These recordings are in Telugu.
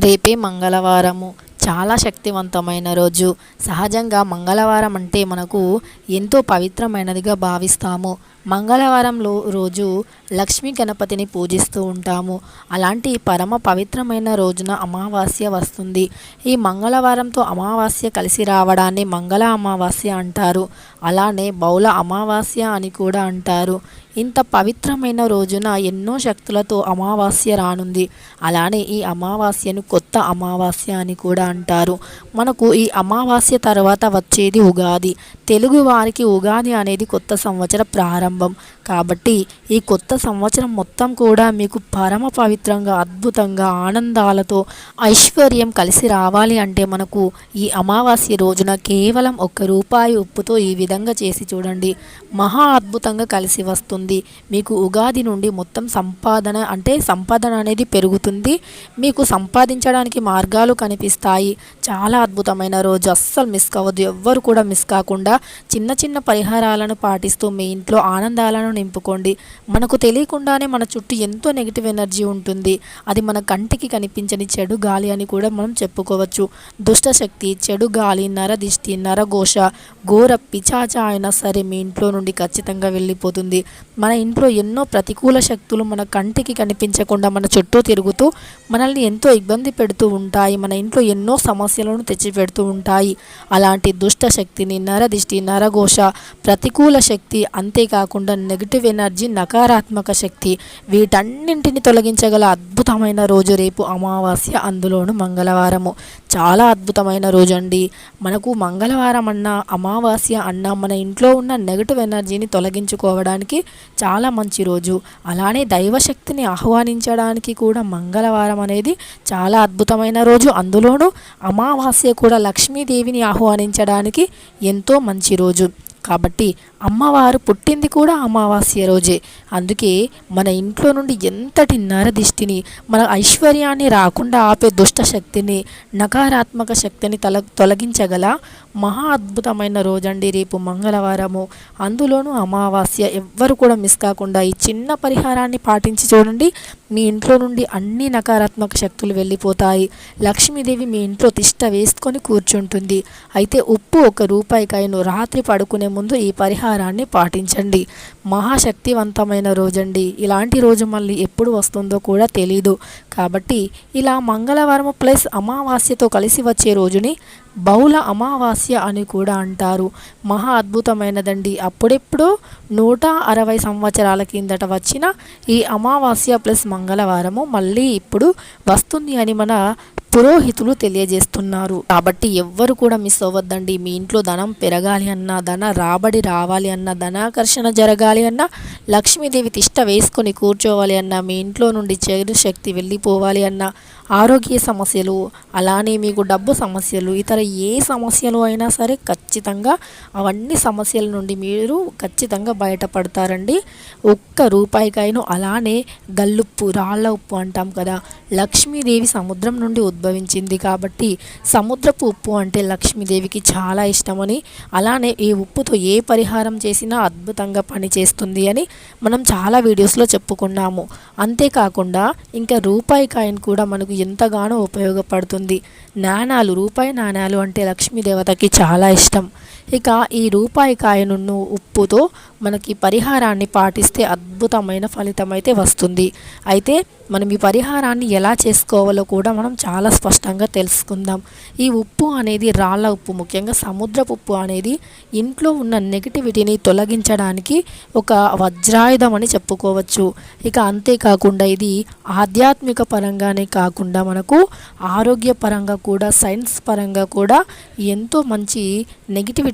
రేపే మంగళవారము. చాలా శక్తివంతమైన రోజు. సహజంగా మంగళవారం అంటే మనకు ఎంతో పవిత్రమైనదిగా భావిస్తాము. మంగళవారంలో రోజు లక్ష్మీ గణపతిని పూజిస్తూ ఉంటాము. అలాంటి పరమ పవిత్రమైన రోజున అమావాస్య వస్తుంది. ఈ మంగళవారంతో అమావాస్య కలిసి రావడాన్ని మంగళ అమావాస్య అంటారు. అలానే బౌల అమావాస్య అని కూడా అంటారు. ఇంత పవిత్రమైన రోజున ఎన్నో శక్తులతో అమావాస్య రానుంది. అలానే ఈ అమావాస్యను కొత్త అమావాస్య అని కూడా అంటారు. మనకు ఈ అమావాస్య తర్వాత వచ్చేది ఉగాది. తెలుగు వారికి ఉగాది అనేది కొత్త సంవత్సర ప్రారంభం. కాబట్టి ఈ కొత్త సంవత్సరం మొత్తం కూడా మీకు పరమ పవిత్రంగా అద్భుతంగా ఆనందాలతో ఐశ్వర్యం కలిసి రావాలి అంటే మనకు ఈ అమావాస్య రోజున కేవలం ఒక్క రూపాయి ఉప్పుతో ఈ విధంగా చేసి చూడండి. మహా అద్భుతంగా కలిసి వస్తుంది. మీకు ఉగాది నుండి మొత్తం సంపాదన అంటే సంపాదన అనేది పెరుగుతుంది. మీకు సంపాదించడానికి మార్గాలు కనిపిస్తాయి. చాలా అద్భుతమైన రోజు. అస్సలు మిస్ కావద్దు. ఎవ్వరు కూడా మిస్ కాకుండా చిన్న చిన్న పరిహారాలను పాటిస్తూ మీ ఇంట్లో ఆనందాలను నింపుకోండి. మనకు తెలియకుండానే మన చుట్టూ ఎంతో నెగిటివ్ ఎనర్జీ ఉంటుంది. అది మన కంటికి కనిపించని చెడు గాలి అని కూడా మనం చెప్పుకోవచ్చు. దుష్టశక్తి చెడు గాలి నరదిష్టి నరఘోష ఘోర పిచాచ అయినా సరే మీ ఇంట్లో నుండి ఖచ్చితంగా వెళ్ళిపోతుంది. మన ఇంట్లో ఎన్నో ప్రతికూల శక్తులు మన కంటికి కనిపించకుండా మన చుట్టూ తిరుగుతూ మనల్ని ఎంతో ఇబ్బంది పెడుతూ ఉంటాయి. మన ఇంట్లో ఎన్నో సమస్యలను తెచ్చిపెడుతూ ఉంటాయి. అలాంటి దుష్ట శక్తిని నరదిష్టి నరఘోష ప్రతికూల శక్తి అంతేకాకుండా నెగిటివ్ ఎనర్జీ నకారాత్మక శక్తి వీటన్నింటిని తొలగించగల అద్భుతమైన రోజు రేపు అమావాస్య అందులోను మంగళవారము. చాలా అద్భుతమైన రోజు అండి మనకు మంగళవారం అన్న అమావాస్య అన్న మన ఇంట్లో ఉన్న నెగిటివ్ ఎనర్జీని తొలగించుకోవడానికి చాలా మంచి రోజు. అలానే దైవశక్తిని ఆహ్వానించడానికి కూడా మంగళవారం అనేది చాలా అద్భుతమైన రోజు. అందులోనూ అమావాస్య కూడా లక్ష్మీదేవిని ఆహ్వానించడానికి ఎంతో మంచి రోజు. కాబట్టి అమ్మవారు పుట్టింది కూడా అమావాస్య రోజే. అందుకే మన ఇంట్లో నుండి ఎంతటి నరదిష్టిని మన ఐశ్వర్యాన్ని రాకుండా ఆపే దుష్ట శక్తిని నకారాత్మక శక్తిని తల తొలగించగల మహా అద్భుతమైన రోజండి రేపు మంగళవారము. అందులోనూ అమావాస్య ఎవ్వరు కూడా మిస్ కాకుండా ఈ చిన్న పరిహారాన్ని పాటించి చూడండి. మీ ఇంట్లో నుండి అన్ని నకారాత్మక శక్తులు వెళ్ళిపోతాయి. లక్ష్మీదేవి మీ ఇంట్లో తిష్ట వేసుకొని కూర్చుంటుంది. అయితే ఉప్పు ఒక రూపాయికాయను రాత్రి పడుకునే ముందు ఈ పరిహారాన్ని పాటించండి. మహాశక్తివంతమైన రోజండి. ఇలాంటి రోజు మళ్ళీ ఎప్పుడు వస్తుందో కూడా తెలీదు. కాబట్టి ఇలా మంగళవారం ప్లస్ అమావాస్యతో కలిసి వచ్చే రోజుని బహుళ అమావాస్య అని కూడా అంటారు. మహా అద్భుతమైనదండి. అప్పుడెప్పుడో నూట అరవై సంవత్సరాల కిందట వచ్చిన ఈ అమావాస్య ప్లస్ మంగళవారము మళ్ళీ ఇప్పుడు వస్తుంది అని మన పురోహితులు తెలియజేస్తున్నారు. కాబట్టి ఎవ్వరు కూడా మిస్ అవ్వద్దండి. మీ ఇంట్లో ధనం పెరగాలి అన్నా ధన రాబడి రావాలి అన్నా ధనాకర్షణ జరగాలి అన్నా లక్ష్మీదేవి తిష్ట వేసుకొని కూర్చోవాలి అన్నా మీ ఇంట్లో నుండి చెడు శక్తి వెళ్ళిపోవాలి అన్నా ఆరోగ్య సమస్యలు అలానే మీకు డబ్బు సమస్యలు ఇతర ఏ సమస్యలు అయినా సరే ఖచ్చితంగా అవన్నీ సమస్యల నుండి మీరు ఖచ్చితంగా బయటపడతారండి. ఒక్క రూపాయికాయను అలానే గల్లుప్పు రాళ్ళ ఉప్పు అంటాం కదా లక్ష్మీదేవి సముద్రం నుండి ఉద్భవించింది కాబట్టి సముద్రపు ఉప్పు అంటే లక్ష్మీదేవికి చాలా ఇష్టమని అలానే ఈ ఉప్పుతో ఏ పరిహారం చేసినా అద్భుతంగా పనిచేస్తుంది అని మనం చాలా వీడియోస్లో చెప్పుకున్నాము. అంతేకాకుండా ఇంకా రూపాయి కాయిన్ కూడా మనకు ఎంతగానో ఉపయోగపడుతుంది. నాణాలు రూపాయి నాణాలు అంటే లక్ష్మీదేవతకి చాలా ఇష్టం. ఇక ఈ రూపాయి కాయను ఉప్పుతో మనకి పరిహారాన్ని పాటిస్తే అద్భుతమైన ఫలితం అయితే వస్తుంది. అయితే మనం ఈ పరిహారాన్ని ఎలా చేసుకోవాలో కూడా మనం చాలా స్పష్టంగా తెలుసుకుందాం. ఈ ఉప్పు అనేది రాళ్ళ ఉప్పు ముఖ్యంగా సముద్రపు ఉప్పు అనేది ఇంట్లో ఉన్న నెగిటివిటీని తొలగించడానికి ఒక వజ్రాయుధం అని చెప్పుకోవచ్చు. ఇక అంతేకాకుండా ఇది ఆధ్యాత్మిక పరంగానే కాకుండా మనకు ఆరోగ్య పరంగా కూడా సైన్స్ పరంగా కూడా ఎంతో మంచి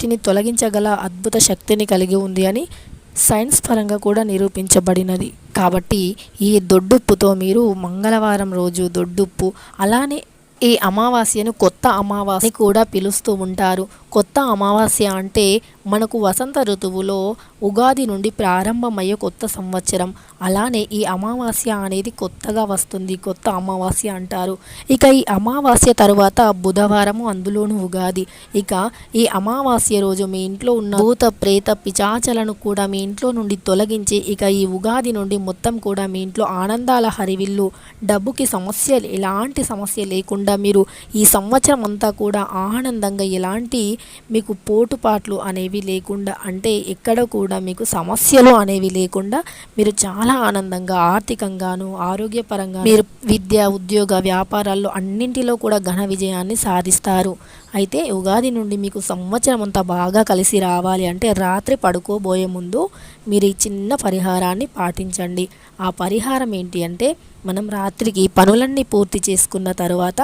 వీటిని తొలగించగల అద్భుత శక్తిని కలిగి ఉంది అని సైన్స్ పరంగా కూడా నిరూపించబడినది. కాబట్టి ఈ దొడ్డుప్పుతో మీరు మంగళవారం రోజు దొడ్డుప్పు అలానే ఈ అమావాస్యను కొత్త అమావాస్య కూడా పిలుస్తూ ఉంటారు. కొత్త అమావాస్య అంటే మనకు వసంత ఋతువులో ఉగాది నుండి ప్రారంభమయ్యే కొత్త సంవత్సరం. అలానే ఈ అమావాస్య అనేది కొత్తగా వస్తుంది. కొత్త అమావాస్య అంటారు. ఇక ఈ అమావాస్య తర్వాత బుధవారము అందులోను ఉగాది. ఇక ఈ అమావాస్య రోజు మీ ఇంట్లో ఉన్న భూత ప్రేత పిచాచలను కూడా మీ ఇంట్లో నుండి తొలగించి ఇక ఈ ఉగాది నుండి మొత్తం కూడా మీ ఇంట్లో ఆనందాల హరివిల్లు డబ్బుకి సమస్య ఎలాంటి సమస్య లేకుండా మీరు ఈ సంవత్సరం అంతా కూడా ఆనందంగా ఎలాంటి మీకు పోటుపాట్లు అనేవి లేకుండా అంటే ఎక్కడ కూడా మీకు సమస్యలు అనేవి లేకుండా మీరు చాలా ఆనందంగా ఆర్థికంగాను ఆరోగ్యపరంగా మీరు విద్య ఉద్యోగ వ్యాపారాల్లో అన్నింటిలో కూడా ఘన విజయాన్ని సాధిస్తారు. అయితే ఉగాది నుండి మీకు సంవత్సరం అంతా బాగా కలిసి రావాలి అంటే రాత్రి పడుకోబోయే ముందు మీరు ఈ చిన్న పరిహారాన్ని పాటించండి. ఆ పరిహారం ఏంటి అంటే మనం రాత్రికి పనులన్నీ పూర్తి చేసుకున్న తర్వాత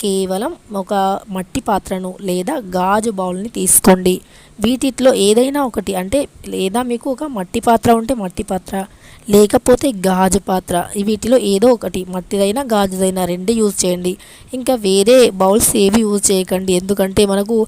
కేవలం ఒక మట్టి పాత్రను లేదా గాజు బౌల్ని తీసుకోండి. వీటిలో ఏదైనా ఒకటి అంటే లేదా మీకు ఒక మట్టి పాత్ర ఉంటే మట్టి పాత్ర లేకపోతే గాజు పాత్ర. వీటిలో ఏదో ఒకటి. మట్టిదైనా గాజుదైనా రెండు యూజ్ చేయండి. ఇంకా వేరే బౌల్స్ ఏవి యూజ్ చేయకండి. ఎందుకంటే మనకు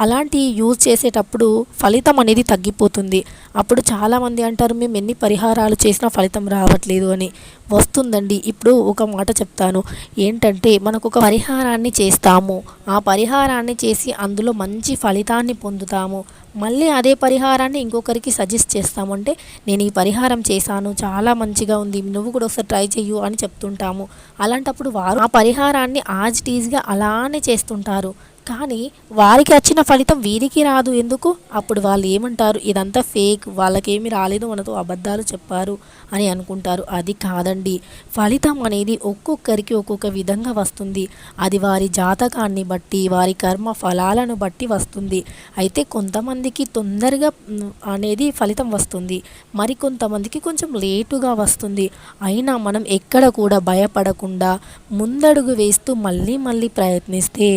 అలాంటి యూజ్ చేసేటప్పుడు ఫలితం అనేది తగ్గిపోతుంది. అప్పుడు చాలామంది అంటారు మేము ఎన్ని పరిహారాలు చేసినా ఫలితం రావట్లేదు అని. వస్తుందండి. ఇప్పుడు ఒక మాట చెప్తాను. ఏంటంటే మనకు ఒక పరిహారాన్ని చేస్తాము. ఆ పరిహారాన్ని చేసి అందులో మంచి ఫలితాన్ని పొందుతాము. మళ్ళీ అదే పరిహారాన్ని ఇంకొకరికి సజెస్ట్ చేస్తామంటే నేను ఈ పరిహారం చేశాను చాలా మంచిగా ఉంది. నువ్వు కూడా ఒకసారి ట్రై చెయ్యు అని చెప్తుంటాము. అలాంటప్పుడు వారు ఆ పరిహారాన్ని ఆజ్ టీజ్గా అలానే చేస్తుంటారు. కానీ వారికి వచ్చిన ఫలితం వీరికి రాదు ఎందుకు? అప్పుడు వాళ్ళు ఏమంటారు? ఇదంతా ఫేక్ వాళ్ళకేమి రాలేదు మనతో అబద్ధాలు చెప్పారు అని అనుకుంటారు. అది కాదండి. ఫలితం అనేది ఒక్కొక్కరికి ఒక్కొక్క విధంగా వస్తుంది. అది వారి జాతకాన్ని బట్టి వారి కర్మ ఫలాలను బట్టి వస్తుంది. అయితే కొంతమందికి తొందరగా అనేది ఫలితం వస్తుంది. మరి కొంతమందికి కొంచెం లేటుగా వస్తుంది. అయినా మనం ఎక్కడ కూడా భయపడకుండా ముందడుగు వేస్తూ మళ్ళీ మళ్ళీ ప్రయత్నిస్తే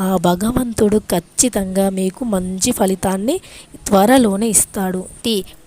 ఆ భగవంతుడు ఖచ్చితంగా మీకు మంచి ఫలితాన్ని త్వరలోనే ఇస్తాడు.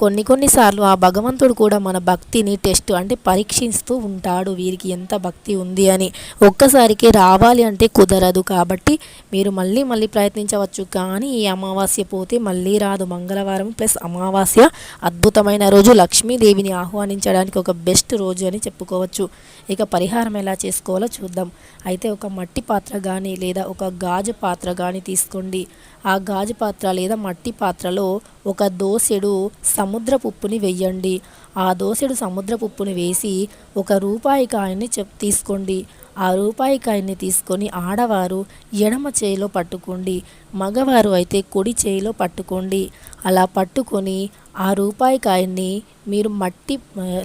కొన్ని కొన్నిసార్లు ఆ భగవంతుడు కూడా మన భక్తిని టెస్ట్ అంటే పరీక్షిస్తూ ఉంటాడు. వీరికి ఎంత భక్తి ఉంది అని ఒక్కసారికి రావాలి అంటే కుదరదు కాబట్టి మీరు మళ్ళీ మళ్ళీ ప్రయత్నించవచ్చు. కానీ ఈ అమావాస్య పోతే మళ్ళీ రాదు. మంగళవారం ప్లస్ అమావాస్య అద్భుతమైన రోజు. లక్ష్మీదేవిని ఆహ్వానించడానికి ఒక బెస్ట్ రోజు అని చెప్పుకోవచ్చు. ఇక పరిహారం ఎలా చేసుకోవాలో చూద్దాం. అయితే ఒక మట్టి పాత్ర కానీ లేదా ఒక గాజు పాత్ర పాత్ర కానీ తీసుకోండి. ఆ గాజు పాత్ర లేదా మట్టి పాత్రలో ఒక దోసెడు సముద్రపుప్పుని వెయ్యండి. ఆ దోసెడు సముద్రపుప్పుని వేసి ఒక రూపాయి కాయని చెప్ తీసుకోండి. ఆ రూపాయి కాయని తీసుకొని ఆడవారు ఎడమ చేయిలో పట్టుకోండి మగవారు అయితే కుడి చేయిలో పట్టుకోండి. అలా పట్టుకొని ఆ రూపాయి కాయన్ని మీరు మట్టి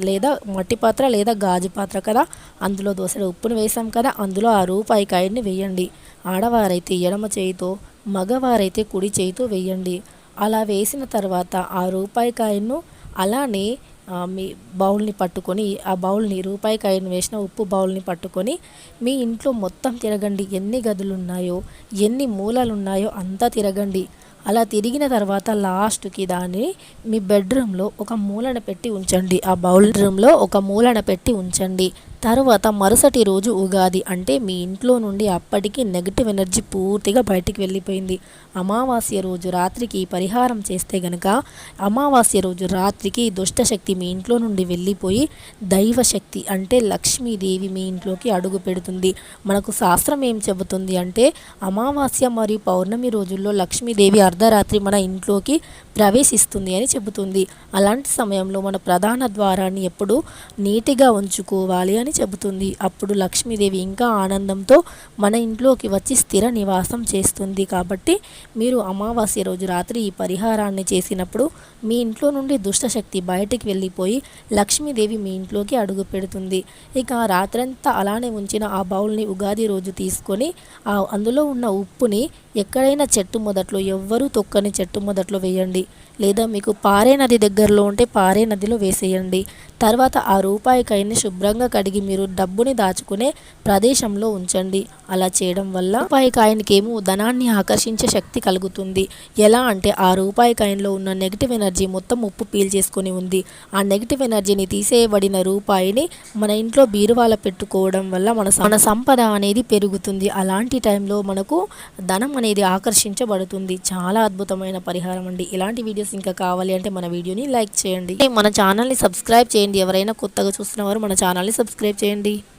లేదా మట్టి పాత్ర లేదా గాజు పాత్ర కదా అందులో దోసెడు ఉప్పును వేసాం కదా అందులో ఆ రూపాయి కాయన్ని వేయండి. ఆడవారైతే ఎడమ చేయితో మగవారైతే కుడి చేయితో వేయండి. అలా వేసిన తర్వాత ఆ రూపాయి కాయను అలానే మీ బౌల్ని పట్టుకొని ఆ బౌల్ని రూపాయి కాయను వేసిన ఉప్పు బౌల్ని పట్టుకొని మీ ఇంట్లో మొత్తం తిరగండి. ఎన్ని గదులు ఉన్నాయో ఎన్ని మూలలు ఉన్నాయో అంతా తిరగండి. అలా తిరిగిన తర్వాత లాస్ట్కి దాన్ని మీ బెడ్రూమ్లో ఒక మూలన పెట్టి ఉంచండి. ఆ బౌల్ రూమ్లో ఒక మూలన పెట్టి ఉంచండి. తర్వాత మరుసటి రోజు ఉగాది అంటే మీ ఇంట్లో నుండి అప్పటికి నెగిటివ్ ఎనర్జీ పూర్తిగా బయటికి వెళ్ళిపోయింది. అమావాస్య రోజు రాత్రికి పరిహారం చేస్తే గనక అమావాస్య రోజు రాత్రికి దుష్టశక్తి మీ ఇంట్లో నుండి వెళ్ళిపోయి దైవశక్తి అంటే లక్ష్మీదేవి మీ ఇంట్లోకి అడుగు పెడుతుంది. మనకు శాస్త్రం ఏం చెబుతుంది అంటే అమావాస్య మరియు పౌర్ణమి రోజుల్లో లక్ష్మీదేవి అర్ధరాత్రి మన ఇంట్లోకి ప్రవేశిస్తుంది అని చెబుతుంది. అలాంటి సమయంలో మన ప్రధాన ద్వారాన్ని ఎప్పుడు నీటిగా ఉంచుకోవాలి అని చెబుతుంది. అప్పుడు లక్ష్మీదేవి ఇంకా ఆనందంతో మన ఇంట్లోకి వచ్చి స్థిర నివాసం చేస్తుంది. కాబట్టి మీరు అమావాస్య రోజు రాత్రి ఈ పరిహారాన్ని చేసినప్పుడు మీ ఇంట్లో నుండి దుష్టశక్తి బయటికి వెళ్ళిపోయి లక్ష్మీదేవి మీ ఇంట్లోకి అడుగు పెడుతుంది. ఇక రాత్రంతా అలానే ఉంచిన ఆ బౌల్ని ఉగాది రోజు తీసుకొని ఆ అందులో ఉన్న ఉప్పుని ఎక్కడైనా చెట్టు మొదట్లో ఎవ్వరూ తొక్కని చెట్టు మొదట్లో వేయండి. లేదా మీకు పారే నది దగ్గరలో ఉంటే పారే నదిలో వేసేయండి. తర్వాత ఆ రూపాయి కాయిన్ని శుభ్రంగా కడిగి మీరు డబ్బుని దాచుకునే ప్రదేశంలో ఉంచండి. అలా చేయడం వల్ల రూపాయి కాయిన్కి ఏమో ధనాన్ని ఆకర్షించే శక్తి కలుగుతుంది. ఎలా అంటే ఆ రూపాయి కాయిన్లో ఉన్న నెగిటివ్ ఎనర్జీ మొత్తం ఉప్పు పీల్చేసుకుని ఉంది. ఆ నెగిటివ్ ఎనర్జీని తీసేయబడిన రూపాయిని మన ఇంట్లో బీరువాల పెట్టుకోవడం వల్ల మన మన సంపద అనేది పెరుగుతుంది. అలాంటి టైంలో మనకు ధనం అనేది ఆకర్షించబడుతుంది. చాలా అద్భుతమైన పరిహారం అండి. ఇలాంటి వీడియోస్ ఇంకా కావాలి అంటే మన వీడియోని లైక్ చేయండి. మన ఛానల్ని సబ్స్క్రైబ్ చేయండి. ఎవరైనా కొత్తగా చూస్తున్న వారు మన ఛానల్ని సబ్స్క్రైబ్ చేయండి.